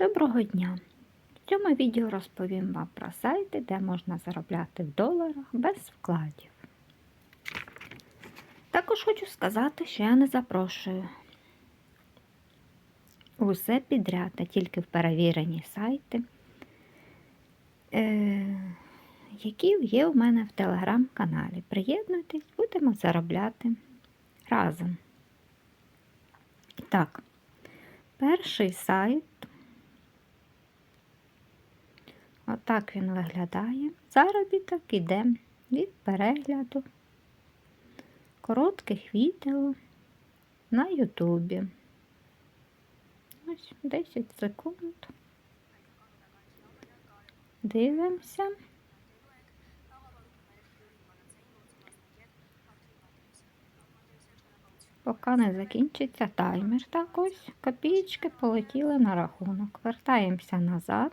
Доброго дня! В цьому відео розповім вам про сайти, де можна заробляти в доларах без вкладів. Також хочу сказати, що я не запрошую усе підряд, а тільки в перевірені сайти, е, які є у мене в телеграм-каналі. Приєднуйтесь, будемо заробляти разом. Так, перший сайт. Отак він виглядає. Заробіток іде від перегляду коротких відео на Ютубі. Ось 10 секунд. Дивимося. Поки не закінчиться таймер, так ось копійки полетіли на рахунок. Вертаємося назад.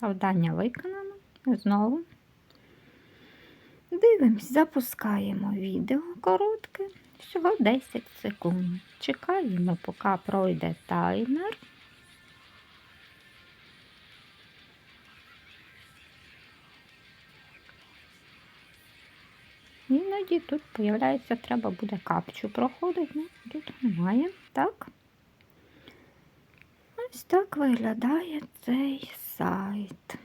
Завдання виконано. Знову. Дивимось, запускаємо відео коротке, всього 10 секунд. Чекаємо, поки пройде таймер. Іноді тут з'являється, треба буде капчу проходити, ну, тут немає. Так. Ось так виглядає цей сайт.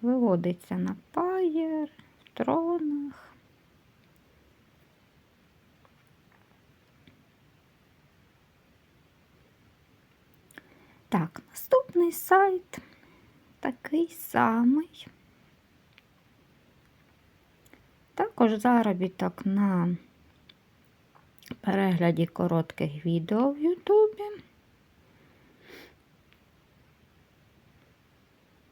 Виводиться на паєр, в тронах. Так, наступний сайт такий самий. Також заробіток на перегляді коротких відео в Ютубі.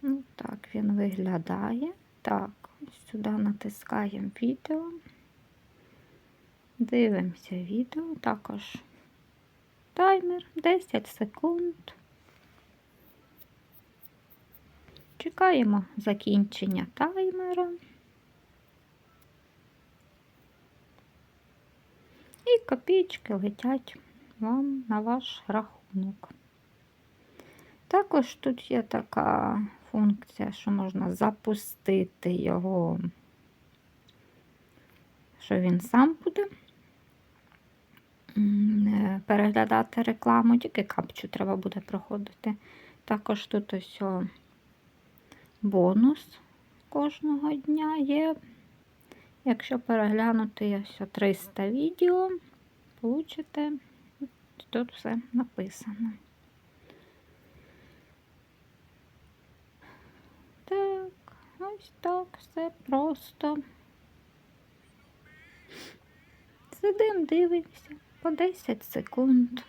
Ну, так він виглядає. Так, ось сюди натискаємо відео. Дивимося відео, також таймер 10 секунд. Чекаємо закінчення таймера. І копійки летять вам на ваш рахунок. Також тут є така функція, що можна запустити його, що він сам буде переглядати рекламу, тільки капчу треба буде проходити. Також тут ось бонус кожного дня є. Якщо переглянути ось 300 відео, получите, тут все написано. Так, ось так все просто. Сидим, дивимося по 10 секунд.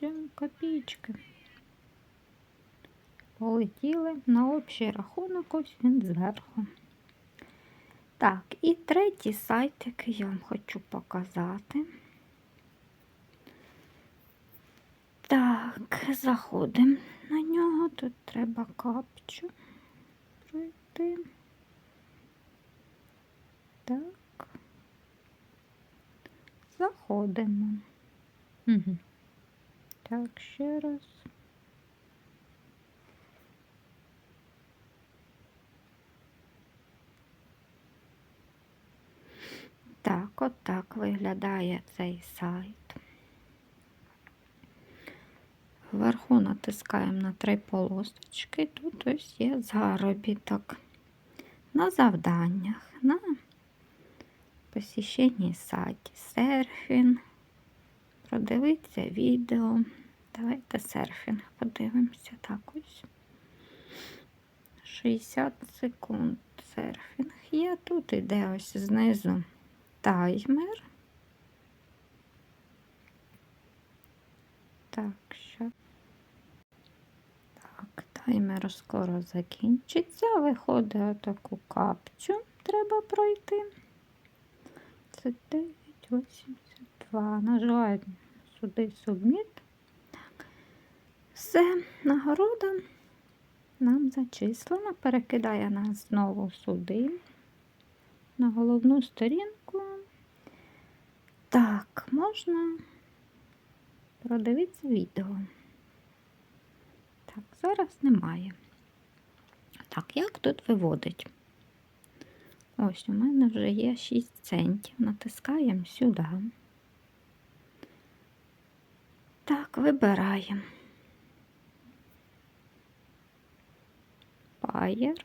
Цьому копійки. Полетіли на общий рахунок, ось він зверху. Так, і третій сайт, який я вам хочу показати. Так, заходимо на нього. Тут треба капчу пройти. Так. Заходимо. Угу. Так, ще раз. Так, от так виглядає цей сайт. Вверху натискаємо на три полосочки. Тут ось є заробіток на завданнях, на посіщенні сайті, серфінг, продивитися відео. Давайте серфінг подивимося так ось. 60 секунд серфінг є. Тут іде ось знизу таймер. Так, що. Таймер скоро закінчиться. Виходить отаку капчу треба пройти. Це 9,82. Нажимаю сюди субміт. Все, нагорода нам зачислена, перекидає нас знову сюди, на головну сторінку. Так, можна продивитися відео. Зараз немає. Так, як тут виводить? Ось у мене вже є 6 центів. Натискаємо сюди. Так, вибираємо. Пайер.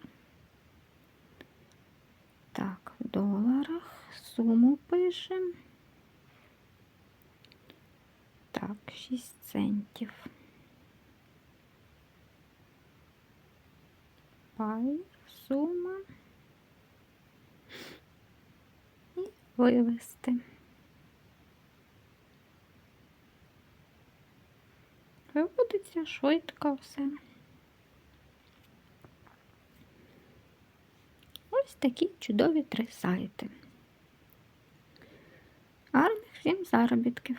Так, в доларах суму пишемо. Так, 6 центів. Пайер, сума. І вивести. Виводиться швидко все. Ось такі чудові три сайти. Гарних всім заробітків!